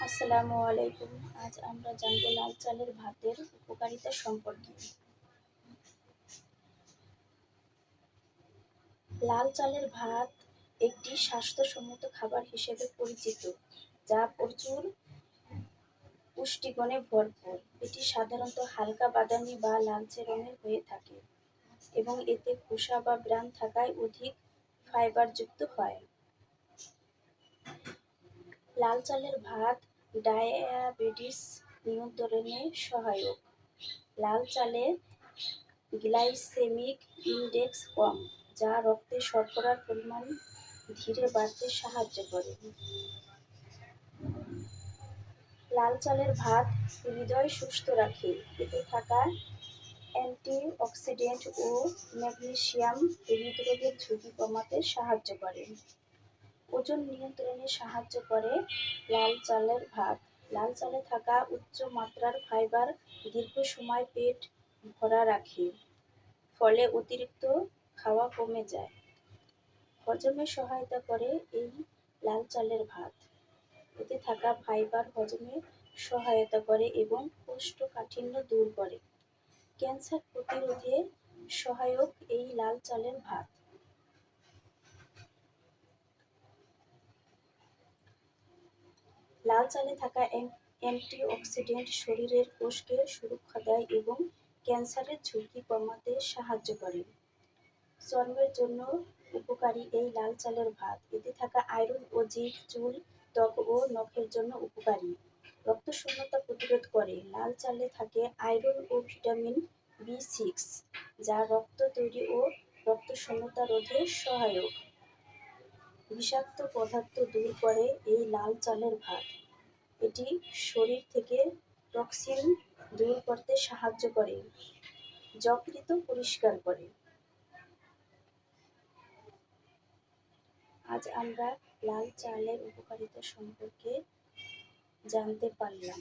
আসসালামু আলাইকুম। আজ আমরা জানব লাল চালের ভাতের উপকারিতা সম্পর্কে। লাল চালের ভাত একটি স্বাস্থ্যসম্মত খাবার হিসেবে পরিচিত, যা প্রচুর পুষ্টিগুণে ভরপুর। এটি সাধারণত হালকা বাদামি বা লালচে রঙের হয়ে থাকে এবং এতে খোসা বা ব্রান থাকায় অধিক ফাইবারযুক্ত হয়। লাল চালের ভাত ডায়াবেটিস নিয়ন্ত্রণে সহায়ক। লাল চালে গ্লাইসেমিক ইনডেক্স কম, যা রক্তে শর্করার পরিমাণ ধীরে বাড়তে সাহায্য করে। লাল চালের ভাত হৃদয় সুস্থ রাখে। এতে থাকা অ্যান্টিঅক্সিডেন্ট ও ম্যাগনেসিয়াম হৃদরোগের ঝুঁকি কমাতে সাহায্য করে। ওজন নিয়ন্ত্রণে সাহায্য করে লাল চালের ভাত। লাল চালে থাকা উচ্চ মাত্রার ফাইবার দীর্ঘ সময় পেট ভরা রাখে, ফলে অতিরিক্ত খাওয়া কমে যায়। হজমে সহায়তা করে এই লাল চালের ভাত। এতে থাকা ফাইবার হজমে সহায়তা করে এবং কোষ্ঠকাঠিন্য দূর করে। ক্যান্সার প্রতিরোধে সহায়ক এই লাল চালের ভাত। লাল চালে থাকা অ্যান্টিঅক্সিডেন্ট শরীরের কোষকে সুরক্ষা দেয় এবং ক্যান্সারের ঝুঁকি কমাতে সাহায্য করে। চর্মের জন্য উপকারী এই লাল চালের ভাত। এতে থাকা আয়রন ও জিঙ্ক চুল, ত্বক ও নখের জন্য উপকারী। রক্ত শূন্যতা প্রতিরোধ করে। লাল চালে থাকে আয়রন ও ভিটামিন বি সিক্স, যা রক্ত তৈরি ও রক্ত শূন্যতা রোধে সহায়ক। বিষাক্ত পদার্থ দূর করে এই লাল চালের ভাত। এটি শরীর থেকে টক্সিন দূর করতে সাহায্য করে যকৃত পরিষ্কার করে। আজ আমরা লাল চালের উপকারিতা সম্পর্কে জানতে পারলাম।